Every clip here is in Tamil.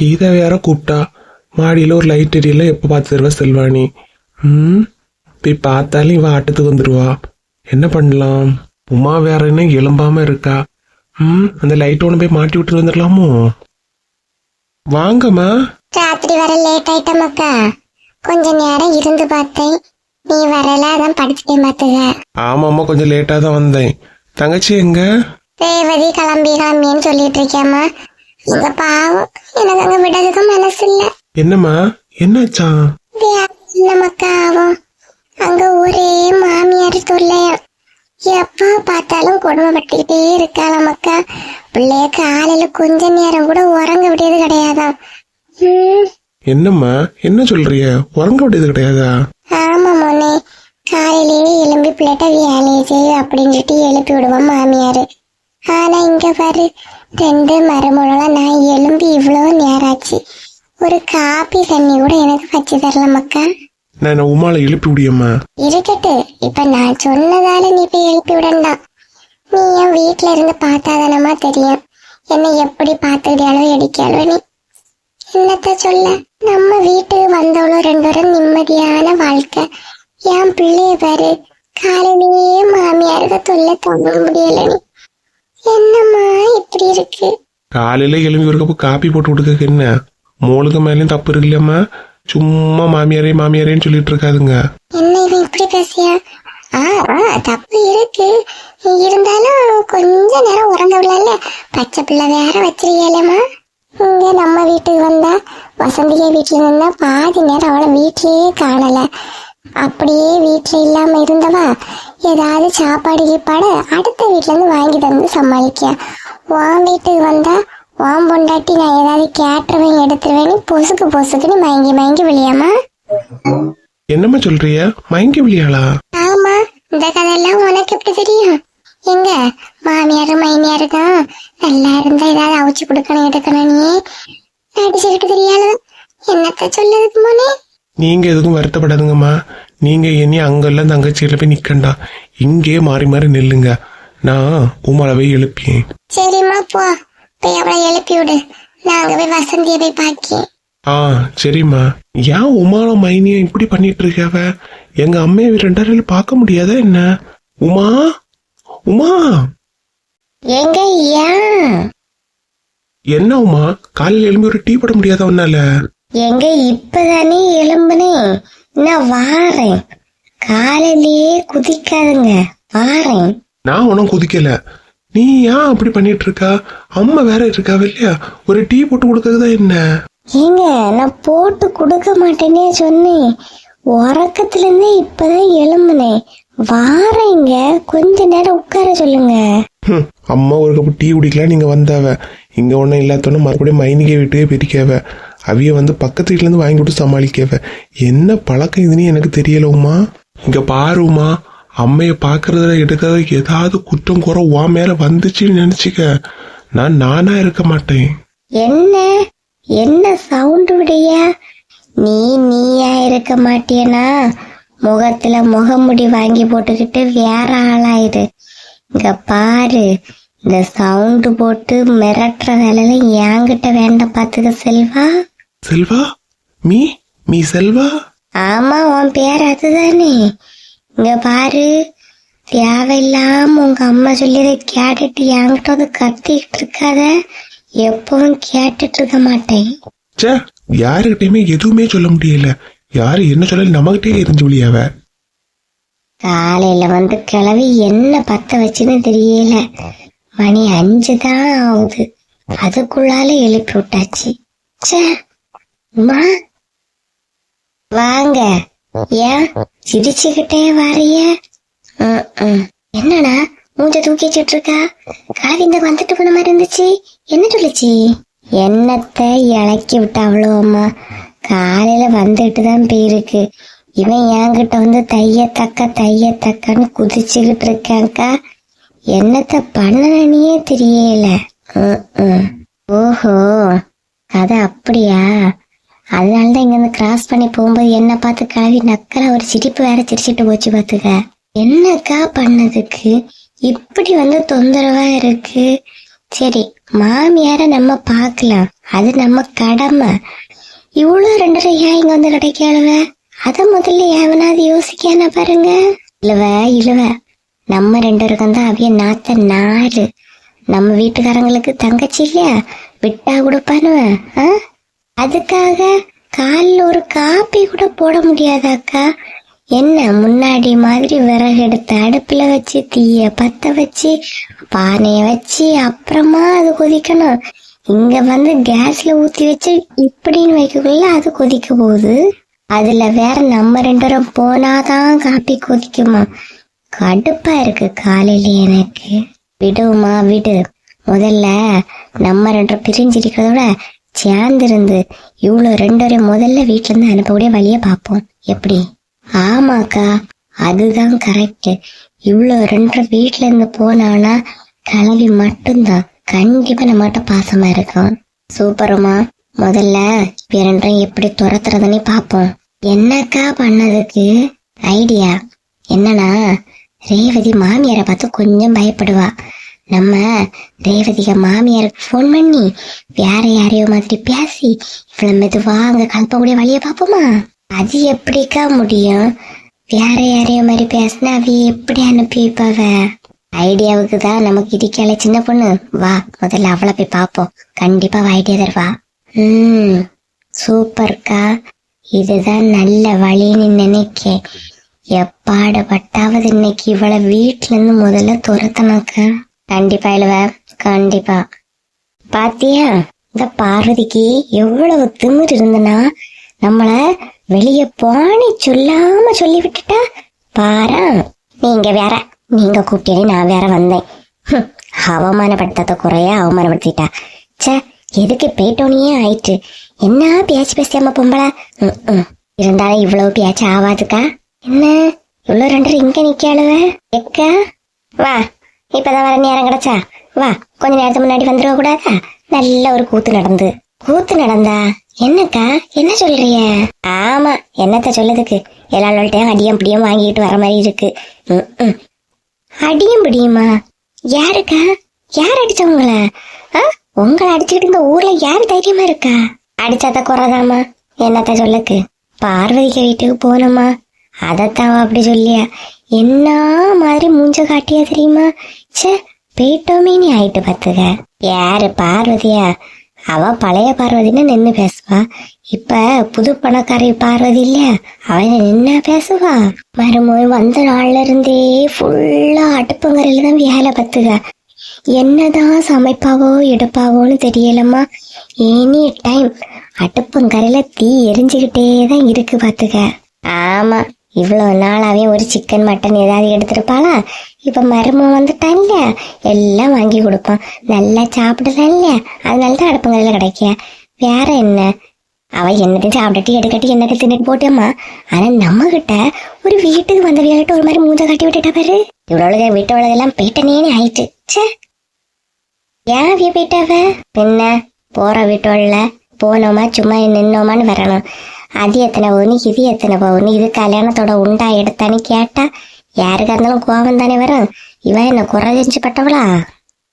கீதா வேற கூப்பிட்டா மாடியில் ஒரு லைட் எரியல எப்போ பார்த்து தருவா செல்வாணி? ம்? போய் பார்த்தாலும் இவ ஆட்டத்துக்கு வந்துடுவா என்ன பண்ணலாம்? உமா வேற என்ன எலும்பாம இருக்கா? ம்? அந்த லைட் ஒன்று போய் மாட்டி விட்டு வந்துடலாமோ? வாங்கம்மா. ராத்திரி வர லேட் ஆயிட்டமாக்கா கொஞ்ச நேரம் இருந்து பார்த்தேன். நீ வரல அதான் படிச்சுட்டேன் பாத்துக்க ஆமாம்மா கொஞ்சம் லேட்டாக தான் வந்தேன். தங்கச்சி எங்க? ரேவதி கிளம்பி கிளம்பின்னு சொல்லிட்டு இருக்கியாம்மா. இங்க பாவம் எனக்கு அங்க விடறதுக்கு மனசு இல்ல என்னம்மா? என்னாச்சா? நமக்கா ஆகும் அங்க ஒரே மாமியார் தொல்லையா? எப்ப பார்த்தாலும் கொடுமைப்பட்டுக்கிட்டே இருக்கா நமக்கா பிள்ளைய காலையில கொஞ்ச நேரம் கூட உறங்க விடியது கிடையாதாம் என்னம்மா? என்ன சொல்றிய? உறங்க விட்டது கிடையாதா? ஆமா மோனே. காலையிலேயே எலும்பி பிள்ளைட்ட வேலையை செய்ய அப்படின்னு சொல்லிட்டு எழுப்பி விடுவோம் மாமியாரு. ஆனா இங்க பாரு ரெண்டு மரமுழலாம் நான் எலும்பி இவ்வளவு நேராச்சு. ஒரு காப்பி தண்ணி கூட எனக்கு வச்சு தரல மக்கா. நான் என்ன உமால எழுப்பி விடியம்மா? இருக்கட்டு இப்ப நான் சொன்னதால நீ போய் எழுப்பி விடண்டாம் நீ என் வீட்டுல இருந்து பார்த்தாதானமா தெரியும். என்னை எப்படி பார்த்துக்கிட்டாலோ அடிக்காலோ நீ. என்னத்த சொல்ல? நம்ம வீட்டுக்கு வந்தவளும் ரெண்டு பேரும் நிம்மதியான வாழ்க்கை. என் பிள்ளைய பாரு. காலையிலேயே மாமியாருக்கு தொல்லை தாங்க முடியல நீ. என்னம்மா இப்படி இருக்கு? காலையில எழும்பி ஒரு கப்பு காப்பி போட்டு கொடுக்க என்ன? மோளுக்கு மேலேயும் தப்பு இருக்குல்லம்மா சும்மா மாமியாரே மாமியாரேன்னு சொல்லிட்டு இருக்காதுங்க. என்ன இவன் இப்படி பேசியா ஆ ஆ, தப்பு இருக்கு. இருந்தாலும் கொஞ்ச நேரம் உறங்க விடல பச்சை பிள்ளை வேற வச்சிருக்கேலம்மா இங்க நம்ம வீட்டுக்கு வந்தா வசந்திகை வீட்டுல நின்னா பாதி நேரம் அவளை வீட்லயே காணல. அப்படியே வீட்டுல இல்லாம இருந்தவா ஏதாவது சாப்பாடு கீப்பாடு அடுத்த வீட்ல இருந்து வாங்கி தந்து சமாளிக்க. உன் வீட்டுக்கு வந்தா உன் பொண்டாட்டி நான் ஏதாவது கேட்டுருவேன் எடுத்துருவேன்னு பொசுக்கு பொசுக்குன்னு மயங்கி மயங்கி விழியாமா? என்னம்மா சொல்றிய? மயங்கி விழியாளா? ஆமா இந்த கதையெல்லாம் உனக்கு எப்படி தெரியும்? எங்க? மாமியாரு மைனியாரு தான். நல்லா இருந்தா ஏதாவது அவிச்சு கொடுக்கணும் எடுக்கணும் நீ நடிச்சுக்கிட்டு தெரியாத என்னத்த சொல்லதுக்கு மோனே? நீங்க எதுக்கும் வருத்தப்படாதுங்கம்மா. நீங்க இனி அங்கெல்லாம் தங்கச்சியில போய் நிக்கண்டா. இங்கே மாறி மாறி நில்லுங்க. நான் உமால போய் எழுப்பியேன் சரிம்மா போ. போய் அவளை எழுப்பி விடு. நாங்க போய் வசந்தியை போய் பாக்கி ஆ சரிம்மா. ஏன் உமால மைனிய இப்படி பண்ணிட்டு இருக்காவ எங்க அம்மையை ரெண்டாரில் பார்க்க முடியாதா என்ன? உமா? உமா? எங்க ஏன் என்ன உமா? காலையில் எழும்பி ஒரு டீ போட முடியாதா உன்னால? எங்க இப்பதானே எலும்புனேன் நான் வாரேன் காலையிலேயே குதிக்காதுங்க வாரேன் நான் உனக்கு குதிக்கல. நீ ஏன் அப்படி பண்ணிட்டு இருக்கா அம்மா வேற இருக்காவ இல்லையா? ஒரு டீ போட்டு கொடுக்கறதா என்ன? ஏங்க நான் போட்டு கொடுக்க மாட்டேனே சொன்னேன். உறக்கத்துல இருந்தே இப்பதான் எழும்புனேன். வாரேங்க கொஞ்ச நேரம் உட்கார சொல்லுங்க. ஹம், அம்மா ஒரு கப்பு டீ குடிக்கலாம் நீங்க வந்தாவ. இங்க ஒன்றும் இல்லாதோன்னு மறுபடியும் மைனிகை வீட்டுக்கே பிரிக்காவ அவிய வந்து பக்கத்து வீட்டுல இருந்து வாங்கி கொடுத்து சமாளிக்கவ. என்ன பழக்கம் இதுன்னு எனக்கு தெரியலவுமா இங்கே இங்க அம்மையை உமா. அம்மைய பாக்குறதுல எடுக்கிறத ஏதாவது குற்றம் குறை உன் மேல வந்துச்சுன்னு நினைச்சுக்க. நான் நானா இருக்க மாட்டேன். என்ன? என்ன சவுண்ட் விடைய நீ நீயா இருக்க மாட்டியனா? முகத்துல முகமுடி வாங்கி போட்டுக்கிட்டு வேற ஆளாயிரு இங்க பாரு. இந்த சவுண்ட் போட்டு மிரட்டுற வேலையில என்கிட்ட வேண்டாம் பாத்துக்க செல்வா. செல்வா? மீ? மீ செல்வா? ஆமா உன் பேர் அதுதானே. இங்க பாரு தேவையில்லாம உங்க அம்மா சொல்லியதை கேட்டுட்டு என்கிட்ட வந்து கத்திக்கிட்டு இருக்காத. எப்பவும் கேட்டுட்டு இருக்க மாட்டேன். ச்சே யாருக்கிட்டயுமே எதுவுமே சொல்ல முடியல. யாரு என்ன சொல்ல நம்மகிட்டே எரிஞ்சு விழியாவ? காலையில வந்து கிளவி என்ன பத்த வச்சுன்னு தெரியல. மணி அஞ்சு தான் ஆகுது. அதுக்குள்ளால எழுப்பி விட்டாச்சு. ச்சே. அம்மா வாங்க. ஏன் சிரிச்சுக்கிட்டே வரைய என்னடா மூஞ்ச தூக்கி வச்சுட்டு இருக்கா காவி இந்த வந்துட்டு போன மாதிரி இருந்துச்சு. என்ன சொல்லுச்சு? என்னத்தை இறக்கி விட்டா அவ்வளோ அம்மா. காலையில வந்துட்டு தான் போயிருக்கு. இவன் என்கிட்ட வந்து தைய தக்க தைய தக்கன்னு குதிச்சுக்கிட்டு இருக்கேன்க்கா. என்னத்த பண்ணனே தெரியல. ஓஹோ அது அப்படியா? அதனாலதான் இங்க இருந்து கிராஸ் பண்ணி போகும்போது என்ன பார்த்து கிளவி நக்கலா ஒரு சிரிப்பு வேற சிரிச்சிட்டு போச்சு பாத்துக்க என்னக்கா பண்ணதுக்கு? இப்படி வந்து தொந்தரவா இருக்கு? சரி மாமியார நம்ம பார்க்கலாம். அது நம்ம கடமை. இவ்வளவு ரெண்டரை ஏன் இங்க வந்து கிடைக்காளுவ அத முதல்ல எவனாவது யோசிக்கான பாருங்க. இல்லவ இல்லவ நம்ம ரெண்டு பேருக்கும் தான் அவிய நாத்த நாலு. நம்ம வீட்டுக்காரங்களுக்கு தங்கச்சி இல்லையா? விட்டா கொடுப்பானுவ ஆ? அதுக்காக காலில் ஒரு காப்பி கூட போட முடியாதாக்கா? என்ன முன்னாடி மாதிரி விறகு எடுத்து அடுப்புல வச்சு தீயை பத்த வச்சு பானையை வச்சு அப்புறமா அது கொதிக்கணும். இங்க வந்து கேஸ்ல ஊத்தி வச்சு இப்படின்னு வைக்கக்குள்ள அது கொதிக்க போகுது. அதுல வேற நம்ம ரெண்டு பேரும் போனாதான் காப்பி கொதிக்குமா? கடுப்பா இருக்கு காலையில எனக்கு. விடுமா விடு. முதல்ல நம்ம ரெண்டு பேரும் பிரிஞ்சிருக்கிறத விட சேர்ந்திருந்து இவ்வளோ ரெண்டு முதல்ல வீட்டுல இருந்து அனுப்பக்கூடிய வழியை பார்ப்போம். எப்படி? ஆமாக்கா அதுதான் கரெக்ட் இவ்வளோ ரெண்டு வீட்டிலேருந்து இருந்து போனானா கிளவி மட்டும்தான். கண்டிப்பா நம்மகிட்ட பாசமா இருக்கும் சூப்பருமா முதல்ல இவ எப்படி துரத்துறதுன்னு பார்ப்போம். என்னக்கா பண்ணதுக்கு? ஐடியா என்னன்னா ரேவதி மாமியாரை பார்த்து கொஞ்சம் பயப்படுவா. நம்ம ரேவதிக மாமியாருக்கு ஃபோன் பண்ணி வேற யாரையோ மாதிரி பேசி இவ்வளவு மெதுவா அங்க கலப்பக்கூடிய வழியை பார்ப்போமா? அது எப்படிக்கா முடியும்? வேற யாரையோ மாதிரி பேசினா அவ எப்படி அனுப்பி வைப்பாவ? ஐடியாவுக்கு தான் நமக்கு இடிக்கால சின்ன பொண்ணு. வா முதல்ல அவளை போய் பார்ப்போம். கண்டிப்பா ஐடியா தருவா. ம் சூப்பர்க்கா. இதுதான் நல்ல வழின்னு நினைக்கேன் எப்பாடுபட்டாவது இன்னைக்கு இவளை வீட்ல இருந்து முதல்ல துரத்தனாக்கா? கண்டிப்பா இழுவ கண்டிப்பா. பாத்தியா? இந்த பார்வதிக்கு எவ்வளவு திமிர் இருந்தனா நம்மள வெளிய போனி சொல்லாம சொல்லி விட்டுட்டா பாரா? நீங்க வேற நீங்க கூப்பிட்டே நான் வேற வந்தேன். அவமானப்படுத்தாத குறைய அவமானப்படுத்திட்டா. ச்சே எதுக்கு பேட்டோனியே ஆயிட்டு என்ன பேச்சு பேசாம பொம்பளை? இருந்தாலும் இவ்வளவு பேச்சு ஆவாதுக்கா? என்ன? இவ்வளவு ரெண்டு இங்க நிக்காளுவ எக்கா? வா. இப்பதான் வர நேரம் கிடைச்சா? வா கொஞ்ச நேரத்துக்கு முன்னாடி வந்துருவ கூடாதா? நல்ல ஒரு கூத்து நடந்து. கூத்து நடந்தா? என்னக்கா? என்ன சொல்றிய? ஆமா என்னத்த சொல்லதுக்கு எல்லாரோட்டையும் அடியும் பிடியும் வாங்கிட்டு வர மாதிரி இருக்கு. அடியும் பிடியுமா? யாருக்கா? யார் அடிச்சவங்கள ஆ? உங்களை அடிச்சுக்கிட்டு இந்த ஊர்ல யாரு தைரியமா இருக்கா? அடிச்சாத குறைதாமா என்னத்த சொல்லுக்கு பார்வதிக்கு வீட்டுக்கு போனோமா அதத்தான் அப்படி சொல்லியா. என்ன மாதிரி மூஞ்ச காட்டியா தெரியுமா? ச்சே பீட்டோமினி ஆயிட்டு பாத்துக யாரு பார்வதியா? அவ பழைய பார்வதின்னு நின்னு பேசுவா. இப்ப புது பணக்காரி பார்வதி இல்லையா? அவன் நின்னா பேசுவா. மறுமொழி வந்த நாள்ல இருந்தே ஃபுல்லா அடுப்புங்கரையில தான் வேலை பத்துக என்னதான் சமைப்பாவோ எடுப்பாவோன்னு தெரியலம்மா. எனி டைம் அடுப்பங்கரையில தீ எரிஞ்சுக்கிட்டே தான் இருக்கு பாத்துக்க ஆமா. இவ்வளோ நாளாகவே ஒரு சிக்கன் மட்டன் ஏதாவது எடுத்திருப்பாளா? இப்போ மருமம் வந்துட்டான் இல்லையா? எல்லாம் வாங்கி கொடுப்பான். நல்லா சாப்பிடலாம் இல்லையா? அதனால தான் அடுப்பங்கரையில கிடைக்கியா வேற என்ன? அவ என்னத்தையும் சாப்பிட்டுட்டு எடுக்கட்டி என்னத்தை தின்னுட்டு போட்டோமா ஆனா நம்ம கிட்ட ஒரு வீட்டுக்கு வந்தவியாகிட்ட ஒரு மாதிரி மூஞ்ச கட்டி விட்டுட்டா பாரு. இவ்வளவு வீட்டவளதெல்லாம் பேட்டனேன்னு ஆயிட்டு. ச்சே. ஏன் அவிய போயிட்டாவ என்ன போற வீட்டோல்ல போனோமா சும்மா நின்னோமான்னு வரணும். அது எத்தனை பவுன் இது எத்தனை பவுன் இது கல்யாணத்தோட உண்டா எடுத்தான்னு கேட்டா யாருக்கா இருந்தாலும் கோபம் தானே வரும் இவன் என்ன குறை செஞ்சு பட்டவளா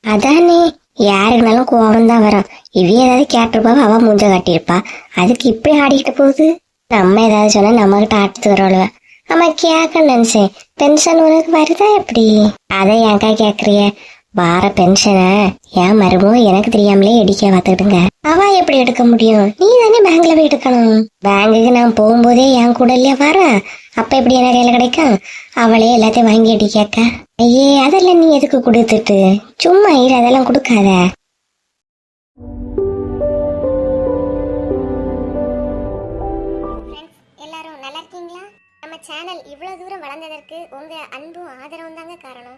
அதானே யாருக்குனாலும் கோபம் தான் வரும் இவ ஏதாவது கேட்டிருப்பாவ அவ மூஞ்ச காட்டியிருப்பா அதுக்கு இப்படி ஆடிக்கிட்டு போகுது நம்ம ஏதாவது சொன்னா நம்ம கிட்ட ஆட்டு ஆமா கேட்க நினைச்சேன் பென்ஷன் உனக்கு வருதா எப்படி அதை ஏன்க்கா கேக்குறிய வார பென்ஷனை ஏன் மருமோ எனக்கு தெரியாமலே எடுக்க பார்த்துக்கிட்டுங்க அவ எப்படி எடுக்க முடியும்? நீ தானே பேங்க்ல போய் எடுக்கணும். பேங்குக்கு நான் போகும்போதே என் கூட இல்லையா? வர. அப்ப எப்படி என்ன கையில கிடைக்கும்? அவளே எல்லாத்தையும் வாங்கி அடிக்காக்கா ஐயே அதெல்லாம் நீ எதுக்கு கொடுத்துட்டு? சும்மா இரு அதெல்லாம் கொடுக்காத. எல்லாரும் சேனல் இவ்வளவு தூரம் வளர்ந்ததற்கு உங்க அன்பும் ஆதரவும் தாங்க காரணம்.